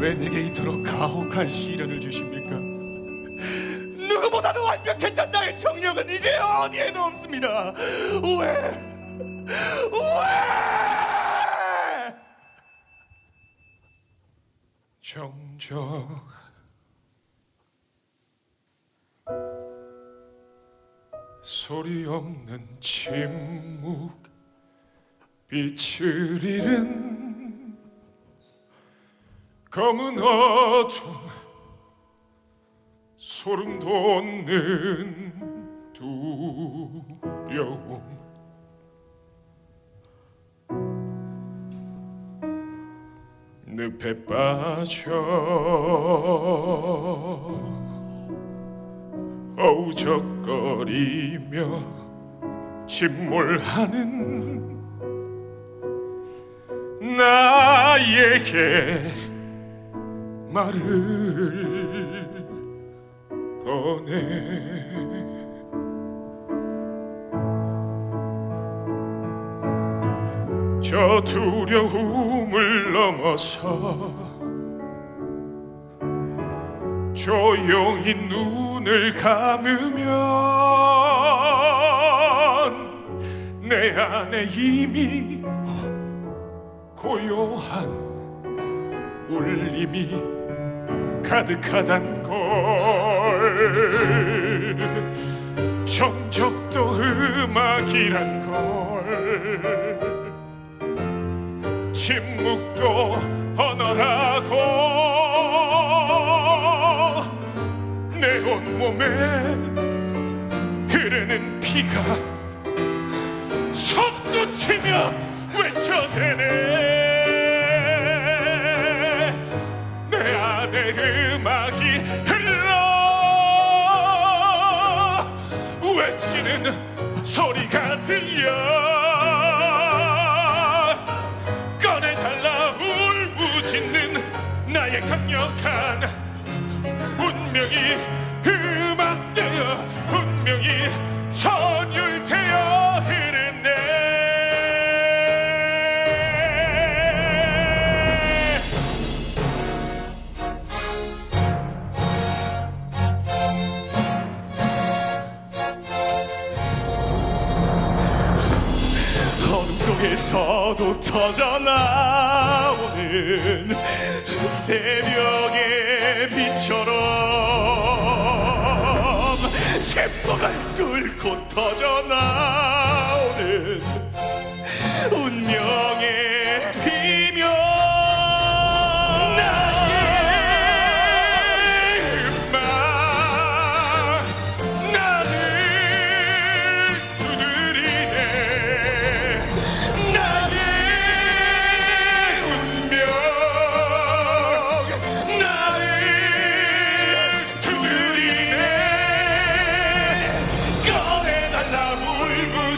내게 이토록 가혹한 시련을 주십니까? 누구보다도 완벽했던 나의 정력은 이제 어디에도 없습니다. 왜? 왜? 정적 소리 없는 침묵 빛을 잃은 검은 어둠 소름 돋는 두려움. 늪에 빠져 어우적거리며 침몰하는 나에게 말을 꺼내. 저 두려움을 넘어서 조용히 눈을 감으면 내 안에 이미 고요한 울림이 가득하단 걸. 정적도 음악이란 걸. 침묵도 언어라고. 내 온몸에 흐르는 피가 손붙이며 외쳐대네 소리가 들려. 꺼내달라 울부짖는 나의 강력한 운명이 음악되어 분명히 어둠 속에서도 터져 나오는 새벽의 빛처럼 샘버가 뚫고 터져 나오는 운명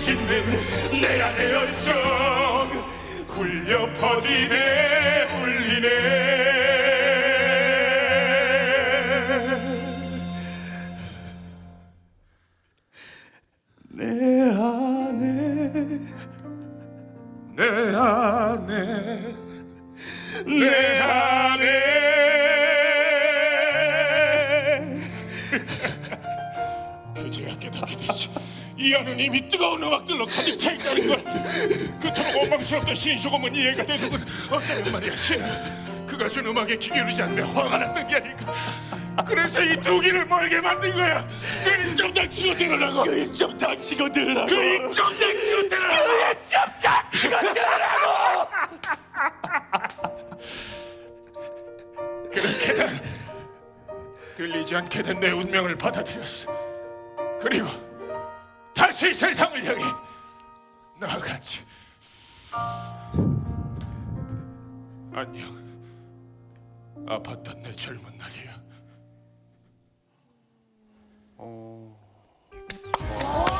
울부짖는 내 안의 열정 울려 퍼지네 울리네. 내 안에 내 안에 내 안에 깨닫게 되지 이 안은 이미 뜨거운 음악들로 가득 차 있다는 걸. 그토록 원망스럽던 신이 조금은 이해가 되는군. 어쩌면 말이야 신은 그가 준 음악에 기울이지 않으며 화가 났던 게 아닐까. 그래서 이두 길을 멀게 만든 거야. 그 입좀 닥치고 들으라고. 그 입좀 닥치고 들으라고. 그 입좀 닥치고 들으라고. 그 입좀 닥치고 들으라고. 그렇게 난 들리지 않게 된 내 운명을 받아들였어 그리고 다시 세상을 향해 나아갔지. 안녕. 아팠던 내 젊은 날이야. 어... 어...